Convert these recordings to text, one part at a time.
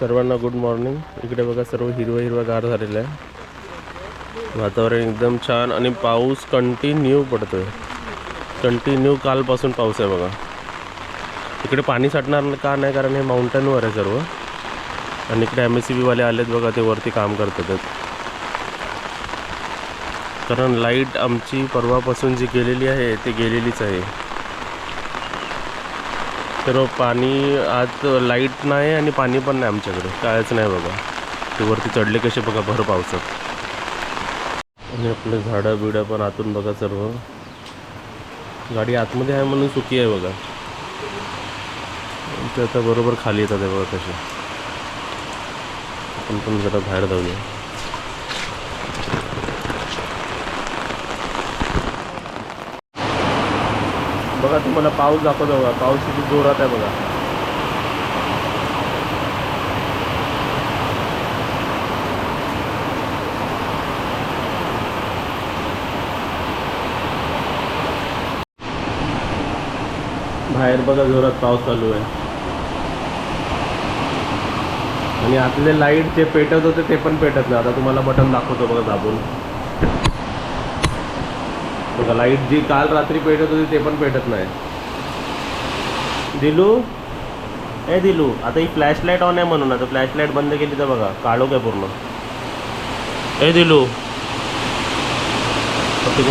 सर्वांना good morning इकडे बघा सर्व हिरवं हिरवं गार झालेलं आहे. वातावरण एकदम छान आणि पाऊस कंटिन्यू पडतोय. कंटिन्यू कालपासून पाऊस आहे बघा. इकडे पाणी साठणार का नाही कारण हे माउंटनवर आहे सर्व. आणि इकडे एम एस सी बीवाले आलेत बघा ते वरती काम करतात. कारण लाइट आमची परवापासून जी गेलेली आहे ती गेलेलीच आहे. तर पाणी आज लाइट नाही आणि पाणी पण नाही आमच्याकडे. कायच नाही बघा. ते वरती चढले कसे बघा भर पावसात. आणि आपले झाडं बिडं पण आतून बघा सर्व. गाडी आतमध्ये आहे म्हणून सुखी आहे बघा. ते आता बरोबर खाली येतात आहे बघा कसे. आपण पण जरा बाहेर जाऊया. बघा तुम्हाला पाऊस दाखवतो बघा. पाऊस किती जोरात आहे बघा. बाहेर बघा जोरात पाऊस चालू आहे. आणि आतले लाइट जे पेटत होते ते पण पेटत नाही. आता तुम्हाला बटन दाखवतो बघा दाबून. बघा लाइट जी काल रात्री पेटत होती ते पण पेटत नाही. दिलू? ए दिलू आता ही फ्लॅश लाइट ऑन आहे म्हणून आता फ्लॅश लाइट बंद केली तर बघा काढो काय पूर्ण? ए दिलू. ठीक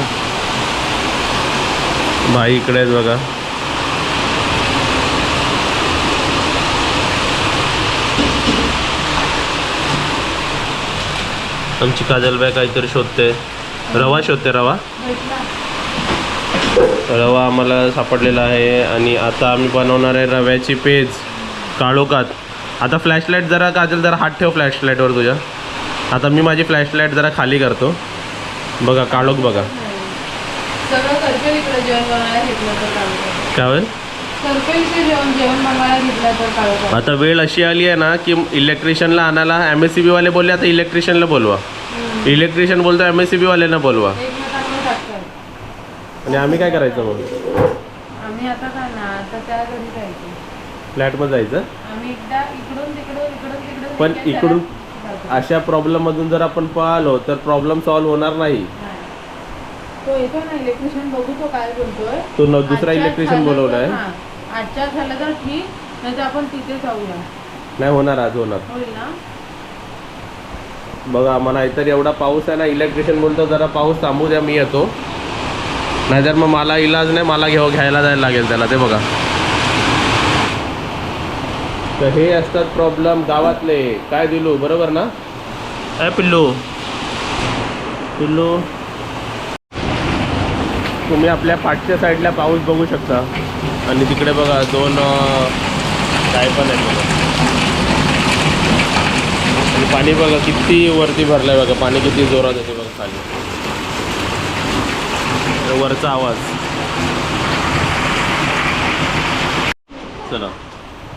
भाई इकडे आहेत बघा. आमची काजलबाई काहीतरी शोधते. रवा शोधते रवा. रवा आम्हाला सापडलेला आहे आणि आता आम्ही बनवणार आहे रव्याची पेज काळोखात आता फ्लॅशलाईट जरा काजल जरा हात ठेव फ्लॅशलाईटवर तुझ्या. आता मी माझी फ्लॅशलाईट जरा खाली करतो. बघा काळोख बघा. काय होईल? आता वेळ अशी आली आहे ना की इलेक्ट्रिशियनला आणायला एम एस सी बीवाले बोलले आता इलेक्ट्रिशियनला बोलवा. इलेक्ट्रिशियन बोलतो एम एस सी बीवाल्यांना बोलवा. आणि आम्ही काय करायचं मग? आम्ही आता काय ना आता त्या घरी जायचं. फ्लॅटमध्ये जायचं? आम्ही एकदा इकडून तिकडून इकडून तिकडून पण इकडून जातो. अशा प्रॉब्लेममधून जर आपण पळालो तर प्रॉब्लेम सॉल्व्ह होणार नाही. नाही. तो येतो ना इलेक्ट्रिशियन बघू तो काय बोलतोय. तो न दुसरा आजच्या इलेक्ट्रिशियन झालं बोलवलाय. हां. आजच्या झालं तर ठीक नाही तर आपण तिथे जाऊया. नाही होणार आज होणार. होईल ना? बघा मला इतर एवढा पाऊस आहे ना इलेक्ट्रिशियन बोलतो जरा पाऊस थांबू द्या मी येतो. नाहीतर मग मला इलाज नाही मला घेऊ घ्यायला जायला लागेल त्याला ते बघा. तर हे असतात प्रॉब्लेम गावातले. काय दिलू बरोबर ना? काय पिल्लू. पिल्लू. तुम्ही आपल्या पाठच्या साईडला पाऊस बघू शकता. आणि तिकडे बघा दोन काय पण बघा. आणि पाणी बघा किती वरती भरलं आहे बघा. पाणी किती जोरात येते बघा खाली. तर वरचा आवाज. चला.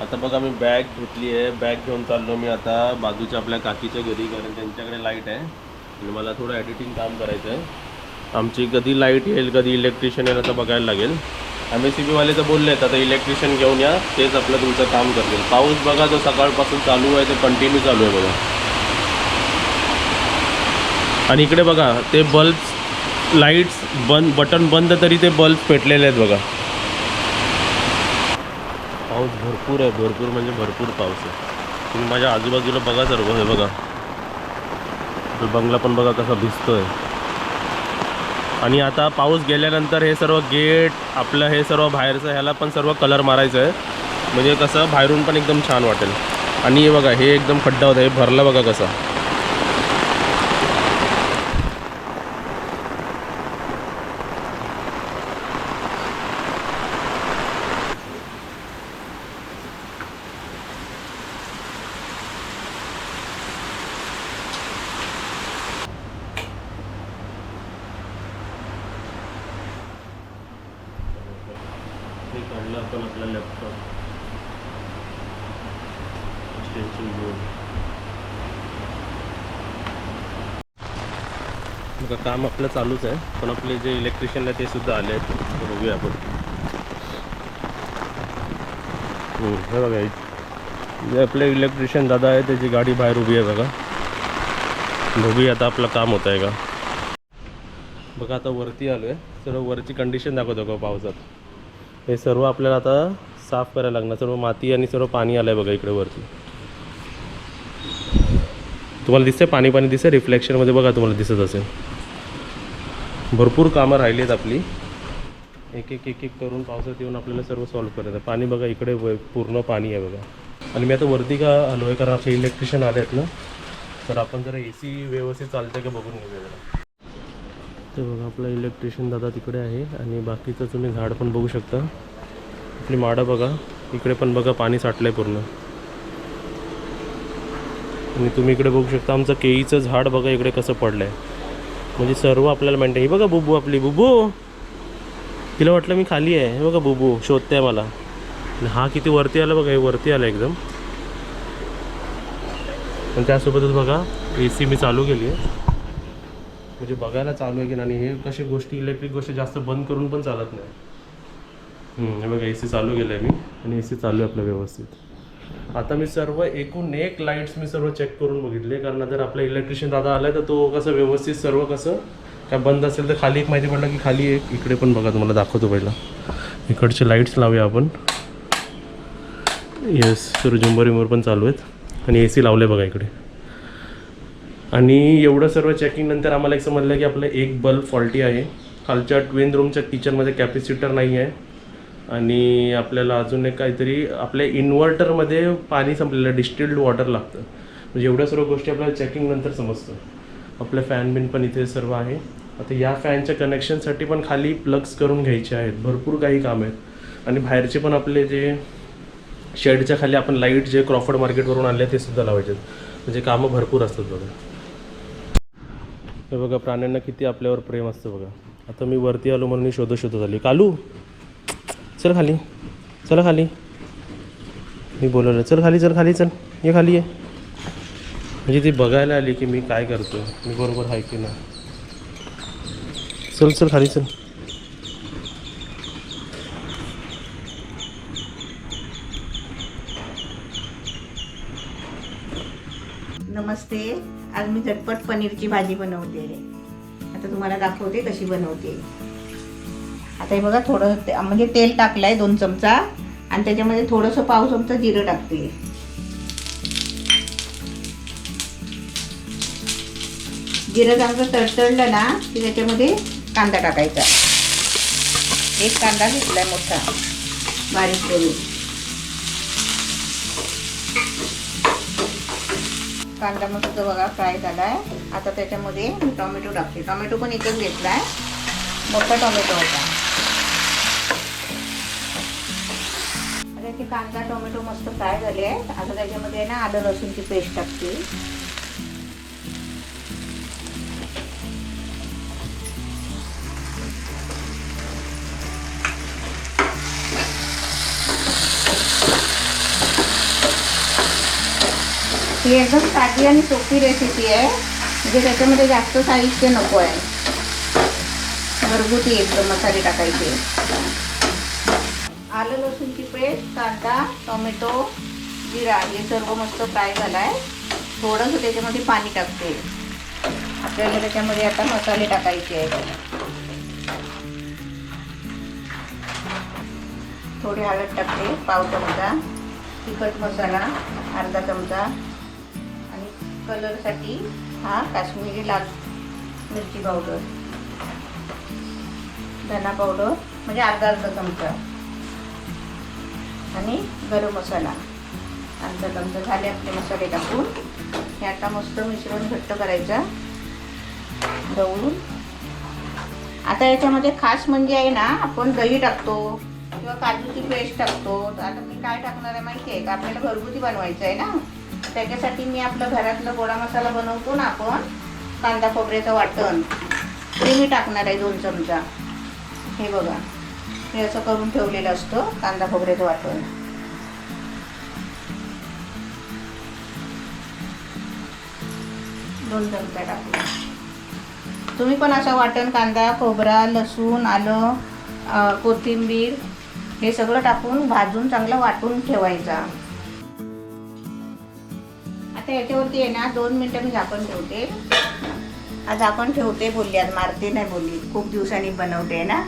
आता बघा मी बॅग घेतली आहे. बॅग घेऊन चाललो मी आता बाजूच्या आपल्या काकीच्या घरी कारण त्यांच्याकडे लाइट आहे. आणि मला थोडं एडिटिंग काम करायचं आहे आमची कधी लाइट येईल कधी इलेक्ट्रिशियन येईल आता बघायला लागेल. एम एस सी बीवाले तर बोलले आहेत आता इलेक्ट्रिशियन घेऊन या तेच आपलं तुमचं काम करतील. पाऊस बघा जो सकाळपासून चालू आहे ते कंटिन्यू चालू आहे बघा. आणि इकडे बघा ते बल्ब लाईट्स बंद बटन बंद तरी ते बल्ब पेटलेले आहेत बघा. पाऊस भरपूर आहे भरपूर म्हणजे भरपूर पाऊस आहे. तुम्ही माझ्या आजूबाजूला बघा सर्व हे बघा. बंगला पण बघा कसा भिजतोय. आणि आता पाऊस गेल्यानंतर हे सर्व गेट आपलं हे सर्व बाहेरचं ह्याला पण सर्व कलर मारायचं आहे. म्हणजे कसं बाहेरून पण एकदम छान वाटेल. आणि हे बघा हे एकदम खड्डा होता हे भरलं बघा कसं हे काढलं आपण आपला लॅपटॉप एक्सटेन्शन बोर्ड का काम आपलं चालूच आहे. पण आपले जे इलेक्ट्रिशियन आहे ते सुद्धा आले आहेत. बघूया आपण. हे बघा जे आपले इलेक्ट्रिशियन दादा आहे त्याची गाडी बाहेर उभी आहे बघा. बघूया आता आपलं काम होत आहे का. बघा आता वरती आलो आहे. सर्व वरची कंडिशन दाखवतो का पावसात. हे सर्व आपल्याला आता साफ करायला लागणार. सर्व माती आणि सर्व पाणी आलं आहे बघा इकडे वरती. तुम्हाला दिसतंय? पाणी पाणी दिसतंय रिफ्लेक्शनमध्ये बघा तुम्हाला दिसत असेल. भरपूर कामं राहिली आहेत आपली. एक एक एक एक करून पावसात येऊन आपल्याला सर्व सॉल्व्ह करायचं आहे. पाणी बघा इकडे व- पूर्ण पाणी आहे बघा. आणि मी आता वरती का आलो आहे कारण आपले इलेक्ट्रिशियन आले आहेत ना. तर आपण जरा ए सी व्यवस्थित चालतं का बघून घेऊया जरा. तर बघा आपला इलेक्ट्रिशियन दादा तिकडे आहे आणि बाकीचं तुम्ही झाड पण बघू शकता. आपली माडं बघा इकडे पण बघा पाणी साठलं आहे पूर्ण. आणि तुम्ही इकडे बघू शकता आमचं केळीचं झाड बघा इकडे कसं पडलं आहे म्हणजे सर्व आपल्याला मेंटेन ही बघा बुबू आपली बुबू! तिला वाटलं मी खाली आहे. हे बघा बुबू शोधते मला. हा किती वरती आला बघा हे वरती आला एकदम. आणि त्यासोबतच बघा ए सी मी चालू केली आहे. म्हणजे बघायला चालू आहे की नाही आणि हे कशी गोष्टी इलेक्ट्रिक गोष्टी जास्त बंद करून पण चालत नाही. हे बघा ए सी चालू केलं आहे मी आणि ए सी चालू आहे आपलं व्यवस्थित. आता मी सर्व एकूण एक लाईट्स मी सर्व चेक करून बघितले. कारण जर आपला इलेक्ट्रिशियन दादा आला तर तो कसं व्यवस्थित सर्व कसं काय बंद असेल तर खाली एक माहिती पडलं की खाली एक इकडे पण बघा तुम्हाला दाखवतो पहिला. इकडचे लाईट्स लावूया आपण. येस सर्व झुंबर विंबर पण चालू आहेत. आणि ए सी लावले बघा इकडे. आणि एवढं सर्व चेकिंग नंतर आम्हाला एक समजलं की आपलं एक बल्ब फॉल्टी आहे. खालच्या ट्विन रूमच्या किचनमध्ये कॅपॅसिटर नाही आहे आणि आपल्याला अजून एक काहीतरी आपल्या इन्व्हर्टरमध्ये पाणी संपलेलं डिस्टिल्ड वॉटर लागतं. म्हणजे एवढ्या सर्व गोष्टी आपल्याला चेकिंग नंतर समजतं. आपलं फॅन बिन पण इथे सर्व आहे. आता या फॅनच्या कनेक्शनसाठी पण खाली प्लग्स करून घ्यायचे आहेत. भरपूर काही काम आहेत. आणि बाहेरचे पण आपले जे शेडच्या खाली आपण लाइट जे क्रॉफर्ड मार्केटवरून आणले ते सुद्धा लावायचे म्हणजे कामं भरपूर असतात बघा. हे बघा प्राण्यांना किती आपल्यावर प्रेम असतं बघा. आता मी वरती आलो म्हणून मी शोधत शोधत आली कालू! चल खाली. चला खाली. मी बोलवलं चल खाली चल खाली चल. ये खाली आहे म्हणजे ती बघायला आली की मी काय करतो मी बरोबर आहे की ना चल चल खाली चल. नमस्ते. आज मी झटपट पनीरची भाजी बनवते आता तुम्हाला दाखवते कशी बनवते आता हे बघा थोडं ते- म्हणजे तेल टाकलंय दोन चमचा आणि त्याच्यामध्ये थोडंसं पाव चमचा जिरं टाकते. जिरं चांगलं तडतडलं ना की त्याच्यामध्ये कांदा टाकायचा. एक कांदा घेतलाय मोठा बारीक करून. कांदा मस्त बघा फ्राय झालाय. आता त्याच्यामध्ये टोमॅटो टाकते. टोमॅटो पण एकच घेतलाय. मोठा टोमॅटो होता. आता कांदा टोमॅटो मस्त फ्राय झाले आहेत. आता त्याच्यामध्ये ना आलं लसूणची पेस्ट टाकते. ही एकदम साधी आणि सोपी रेसिपी आहे. म्हणजे त्याच्यामध्ये जास्त साहित्य नको आहे. घरगुती एकदम मसाले टाकायचे. आलं लसूणची पेस्ट कांदा टोमॅटो जिरा हे सर्व मस्त फ्राय झाला आहे थोडंसं त्याच्यामध्ये पाणी टाकते. आपल्याला त्याच्यामध्ये आता मसाले टाकायचे आहेत. थोडी हळद टाकते पाव चमचा तिखट मसाला अर्धा चमचा. आणि कलरसाठी हा काश्मीरी लाल मिरची पावडर. धना पावडर म्हणजे अर्धा अर्धा चमचा. आणि गरम मसाला. आमचा चमचा झाले आपले मसाले टाकून. हे आता मस्त मिश्रण घट्ट करायचा. ढवळून आता याच्यामध्ये खास म्हणजे आहे ना आपण दही टाकतो किंवा काजूची पेस्ट टाकतो. तर आता मी काय टाकणार आहे माहिती आहे का? आपल्याला घरगुती बनवायचं आहे ना. त्याच्यासाठी मी आपलं घरातलं गोडा मसाला बनवतो ना आपण. कांदा खोबऱ्याचं वाटण. ते मी टाकणार आहे दोन चमचा. हे बघा. हे असं करून ठेवलेलं असतं कांदा खोबऱ्याचं वाटून दोन चमचा टाकू तुम्ही पण असं वाटण कांदा खोबरा लसूण आलं कोथिंबीर हे सगळं टाकून भाजून चांगलं वाटून ठेवायचा. आता याच्यावरती आहे ना दोन मिनटं मी झाकण ठेवते. आज झाकण ठेवते बोलली आज मारते नाही बोलली. खूप दिवसांनी बनवते ना.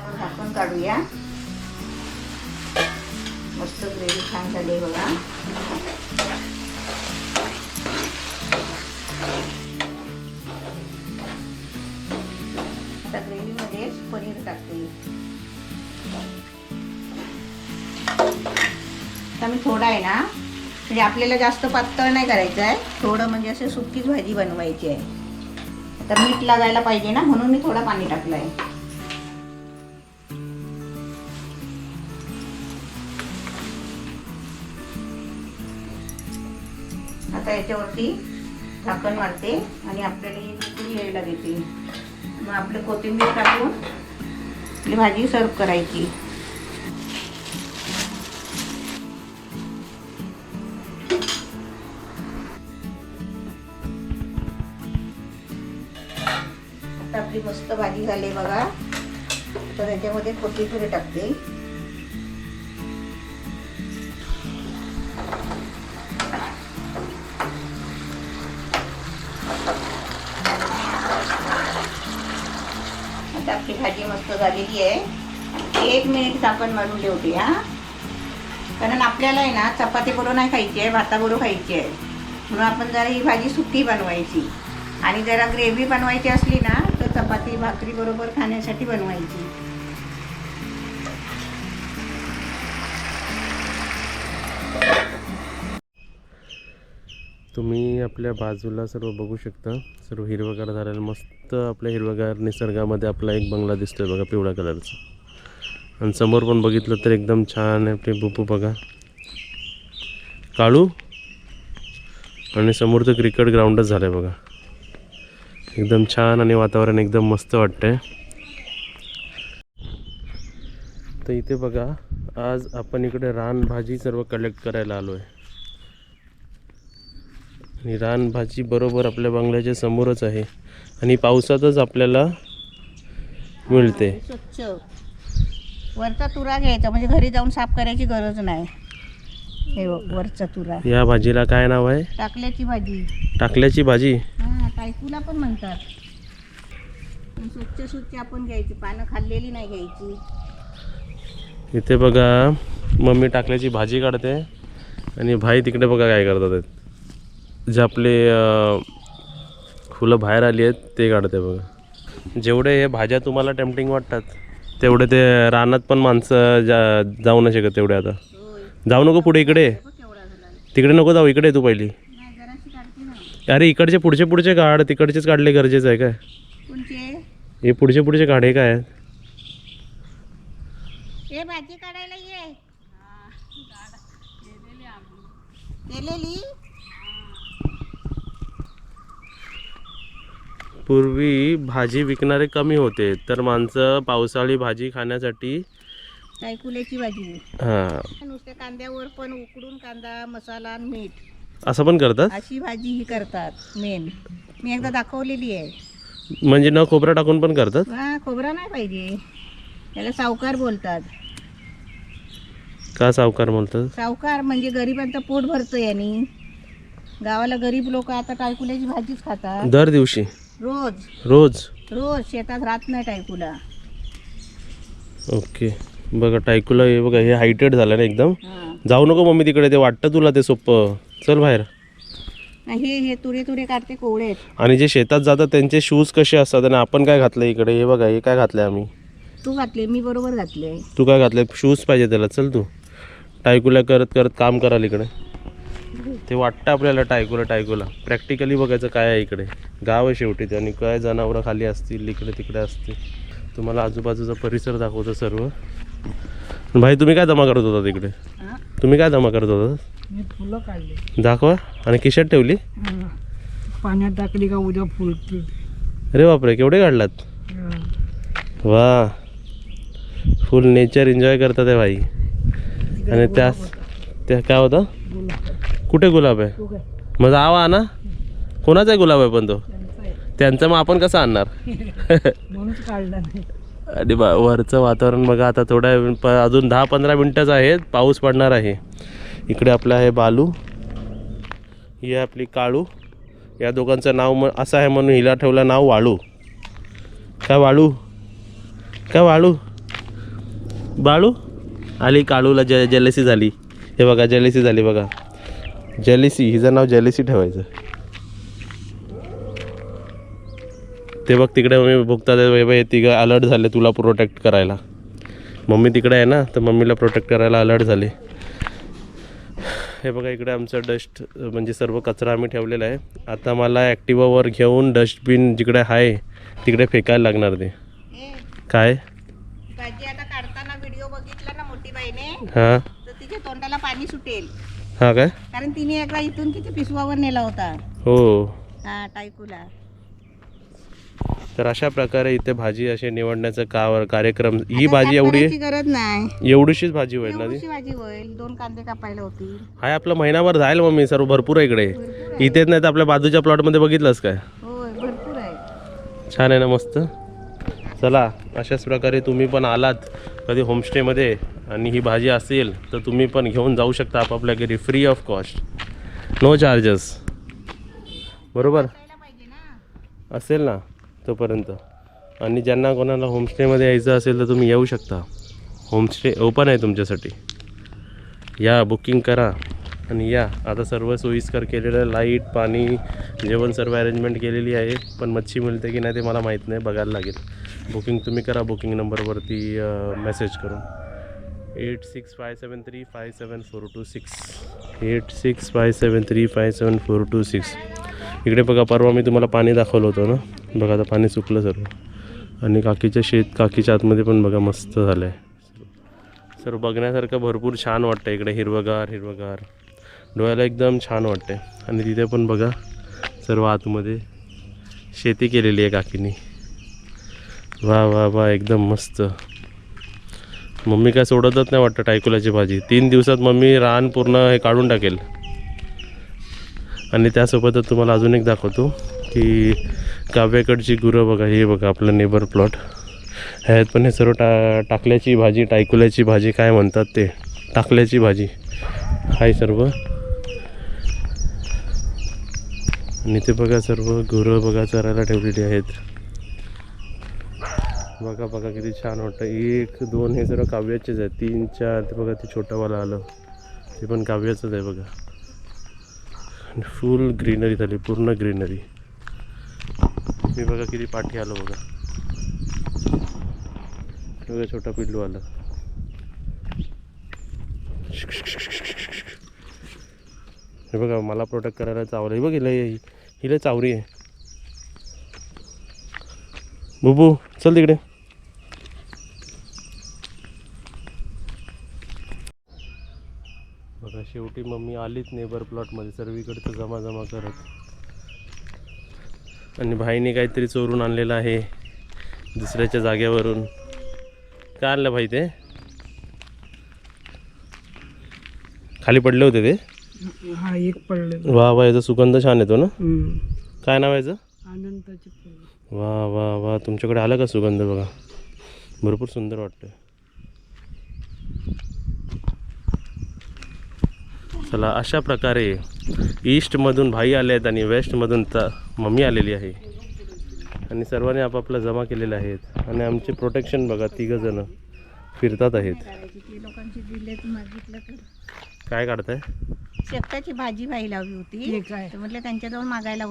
आपण झाकून काढूया. मस्त ग्रेव्ही छान झाली आहे बघा. आता ग्रेव्हीमध्ये पनीर टाकते. आता मी थोडा आहे ना म्हणजे आपल्याला जास्त पातळ नाही करायचं आहे थोडं म्हणजे असे सुकीच भाजी बनवायची आहे. आता मीठ लागायला पाहिजे ना म्हणून मी थोडं पाणी टाकलं आहे याच्यावरती झाकण मारते आणि आपल्याला ही उकळी यायला देते. मग आपलं कोथिंबीर टाकून आपली भाजी सर्व करायची. आता आपली मस्त भाजी झाली बघा. तर याच्यामध्ये कोथिंबीर टाकते. भाजी मस्त झालेली आहे. एक मिनिट आपण मरून ठेवते हा कारण आपल्याला आहे ना चपाती बरोबर नाही खायची आहे भाताबरोबर खायची आहे. म्हणून आपण जरा ही भाजी सुकी बनवायची. आणि जरा ग्रेव्ही बनवायची असली ना तर चपाती भाकरी बरोबर खाण्यासाठी बनवायची. तुम्ही आपल्या बाजूला सर्व बघू शकता. सर्व हिरवगार झालेलं मस्त आपल्या हिरवगार निसर्गामध्ये आपला एक बंगला दिसतोय बघा पिवळ्या कलरचा. आणि समोर पण बघितलं तर एकदम छान आहे आपले बुपू बघा. काळू? आणि समोरचं क्रिकेट ग्राउंडच झालं आहे बघा. एकदम छान आणि वातावरण एकदम मस्त वाटतंय. तर इथे बघा आज आपण इकडे रानभाजी सर्व कलेक्ट करायला आलो आहे आणि रानभाजी बरोबर आपल्या बंगल्याच्या समोरच आहे. आणि पावसातच आपल्याला मिळते. स्वच्छ. वरचा तुरा घ्यायचा म्हणजे घरी जाऊन साफ करायची गरज नाही. हे बघ, वरचा तुरा. या भाजीला काय नाव आहे? टाकल्याची भाजी. टाकल्याची भाजी? हा टायकूला पण म्हणतात. स्वच्छ स्वच्छ आपण घ्यायची. पानं खाल्लेली नाही घ्यायची. इथे बघा मम्मी टाकल्याची भाजी काढते. आणि भाई तिकडे बघा काय करतात. जे आपले फुलं बाहेर आली आहेत ते काढते बघा. जेवढे हे भाज्या तुम्हाला टेम्पटिंग वाटतात तेवढे ते रानात पण माणसं जा जाऊ नाही शकत तेवढे आता. जाऊ नको पुढे इकडे. तिकडे नको जाऊ इकडे तू पहिली. अरे इकडचे पुढचे पुढचे काढ तिकडचेच काढले गरजेचं आहे काय? हे पुढचे पुढचे काढ हे काय? भाजी काढायला ये केलेली पूर्वी भाजी विकणारे कमी होते तर माणसं पावसाळी भाजी खाण्यासाठी टायकुल्याची भाजी हां. नुसत्या कांद्यावर पण उकडून कांदा मसाला आणि मीठ. असं पण करतात? अशी भाजी ही करतात मेन मी एकदा दाखवलेली आहे. म्हणजे न खोबरं टाकून पण करतात? हा खोबरा नाही पाहिजे. त्याला सावकार बोलतात. का सावकार म्हणतात सावकार म्हणजे गरिबांचं पोट भरतं यांनी गावाला गरीब लोक आता टायकुल्याची भाजीच खातात? दर दिवशी. रोज. रोज? रोज शेतात राहत नाही टायकुला. ओके. बघा टायकूला हे बघा हे हायटेड झालं ना एकदम. हा. जाऊ नको मम्मी तिकडे ते वाटतं तुला ते सोपं. चल बाहेर. हे हे तुरे तुरे काढते कोवळे आहेत. आणि जे शेतात जातात त्यांचे शूज कसे असतात आणि आपण काय घातलं इकडे? हे बघा हे काय घातलंय आम्ही? तू घातले मी बरोबर घातले. तू काय घातलंय? शूज पाहिजे त्याला. चल तू. टायकूला करत करत काम कराल इकडे. ते वाटतं आपल्याला टायकूला टायकूला प्रॅक्टिकली बघायचं काय आहे इकडे. गाव आहे शेवटी ते आणि काय जनावरं खाली असतील इकडे तिकडे असतील. तुम्हाला आजूबाजूचा परिसर दाखवतो सर्व. भाई तुम्ही काय जमा करत होता तिकडे? तुम्ही काय जमा करत होता? फुलं काढली. दाखवा. आणि किशात ठेवली? पाण्यात टाकली का उद्या फुलतील. अरे बापरे केवढे काढलात? वा. फुल नेचर एन्जॉय करतात आहे भाई. आणि त्या त्या काय होतं? कुठे गुलाब आहे? मग आवा ना. कोणाचा आहे गुलाब आहे पण तो? त्यांचं आहे. मग आपण कसं आणणार? आणि बा वरचं वातावरण बघा आता थोड्या अजून दहा पंधरा मिनटंच आहेत. पाऊस पडणार आहे. इकडे आपलं आहे बालू. ही आहे आपली काळू. या दोघांचं नाव म असं आहे म्हणून हिला ठेवलं नाव वाळू. काय वाळू? काय वाळू? बाळू? आली काळूला ज जलेसी झाली. हे बघा जलेसी झाली बघा. जलेसी हिचं नाव जलेसी ठेवायचं. ते बघ तिकडे मम्मी बघतात हे तिघं अलर्ट झाले तुला प्रोटेक्ट करायला. मम्मी तिकडे आहे ना तर मम्मीला प्रोटेक्ट करायला अलर्ट झाले. हे बघा इकडे आमचं डस्ट म्हणजे सर्व कचरा आम्ही ठेवलेला आहे. आता मला ॲक्टिवावर घेऊन डस्टबिन जिकडे आहे तिकडे फेकायला लागणार ते. काय? काढताना व्हिडिओ बघितला ना मोठी बाईने हां तिच्या तोंडाला पाणी सुटेल. हां काय? कारण तिने एकदा इथून किती पिसवावर नेला होता. हो. हा टायकूला. तर अशा प्रकारे इथे भाजी असे निवडण्याचा का कार्यक्रम ही भाजी एवढी करायची गरज नाही. एवढीशीच भाजी होईल ना ती? एवढीशी भाजी होईल. दोन कांदे कापायला होतील. हाय आपला महिनाभर जाईल मम्मी सर्व भरपूर आहे इकडे. इथेच नाही तर आपल्या बाजूच्या प्लॉटमध्ये बघितलंस काय? होय भरपूर आहे. छान आहे ना मस्त? चला अशाच प्रकारे तुम्ही पण आलात कधी होमस्टेमध्ये आणि ही भाजी असेल तर तुम्ही पण घेऊन जाऊ शकता आपापल्या घरी free of cost no charges बरोबर? असेल ना तोपर्यंत. आणि ज्यांना कोणाला होमस्टेमध्ये यायचं असेल तर तुम्ही येऊ शकता. होमस्टे ओपन आहे तुमच्यासाठी. या बुकिंग करा. आणि या आता सर्व सोयीस्कर केलेलं लाइट पाणी जेवण सर्व अरेंजमेंट केलेली आहे. पण मच्छी मिळते की नाही ते मला माहीत नाही बघायला लागेल. बुकिंग तुम्ही करा बुकिंग नंबरवरती मेसेज करून. Eight six five seven three five seven four two six. Eight six five seven three five seven four two six. इकडे बघा परवा मी तुम्हाला पाणी दाखवलं होतं ना? बघा आता पाणी सुकलं सर्व. आणि काकीच्या शेत काकीच्या आतमध्ये पण बघा मस्त झालं आहे सर्व बघण्यासारखं भरपूर छान वाटतं इकडे. हिरवगार हिरवगार. डोळ्याला एकदम छान वाटते आणि तिथे पण बघा सर्व आतमध्ये शेती केलेली आहे काकीनी. वा वा वा एकदम मस्त. मम्मी काय सोडतच नाही वाटतं टायकुलाची भाजी. तीन दिवसात मम्मी रान पूर्ण हे काढून टाकेल. आणि त्यासोबतच तुम्हाला अजून एक दाखवतो की काव्याकडची गुरं बघा हे बघा आपलं नेबर प्लॉट ह्यात पण हे सर्व टा टाकल्याची भाजी टायकुल्याची भाजी काय म्हणतात ते? टाकल्याची भाजी. हाय सर्व. आणि ते बघा सर्व गुरं बघा चरायला ठेवलेली आहेत. बघा बघा किती छान वाटतं. एक दोन हे सर्व काव्याचेच आहेत. तीन चार ते बघा ते छोटंवाला आलं. ते पण काव्याचंच आहे बघा. फुल ग्रीनरी झाली पूर्ण ग्रीनरी मी बघा किती पाठी आलो बघा. बघा छोटा पिल्लू आला. हे बघा मला प्रोटेक्ट करायला चावलं. हे बघ हिला हिला चावरी आहे. बुबू चल तिकडे. शेवटी मम्मी आलीच नेबर प्लॉटमध्ये सर्वीकडचं जमा जमा करत. आणि भाईने काहीतरी चोरून आणलेलं आहे दुसऱ्याच्या जागेवरून. काय आणलं भाई ते? खाली पडले होते ते? हा एक पडले वा वा याचा सुगंध छान येतो ना? काय नाव याचं? आनंदाचे वा वा वा तुमच्याकडे आला का सुगंध बघा? भरपूर सुंदर वाटतं चला अशा प्रकारे ईस्टमधून भाई आले आहेत आणि वेस्टमधून त मम्मी आलेली आहे. आणि सर्वांनी आपापला जमा केलेले आहेत. आणि आमचे प्रोटेक्शन बघा तिघं जण फिरतात आहेत. काय काढताय? शेपटाची भाजी व्हायला हवी होती. हे म्हटलं त्यांच्याजवळ मागायला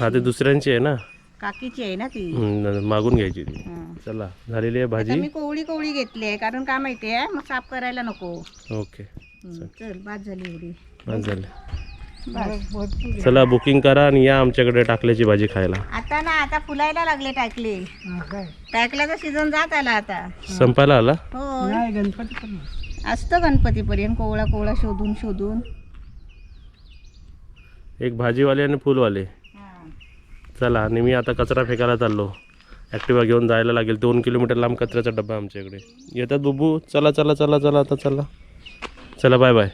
हा ते दुसऱ्यांची आहे ना? काकीची आहे ना ती. मागून घ्यायची ती. चला झालेली आहे भाजी. मी कोवळी कोवळी घेतली आहे कारण काय माहिती आहे? मग साफ करायला नको. ओके. हं, चल. बाद झाली एवढी. बस झालं. बस. भरपूर चला बुकिंग करा आणि या आमच्याकडे टाकल्याची भाजी खायला. आता ना आता फुलायला लागले टाकले. हा काय? टाकल्याचा सीझन जात आला आता. संपायला आला? हो. नाही गणपती पण नाही. असतं गणपतीपर्यंत कोवळा कोवळा शोधून शोधून. एक भाजीवाले आणि फुलवाले. हां. चला आणि मी आता कचरा फेकायला चाललो. ॲक्टिवा घेऊन जायला लागेल. दोन किलोमीटर लांब कचऱ्याचा डब्बा आमच्याकडे. येतात बुबू? चला चला चला चला आता चला. चला बाय बाय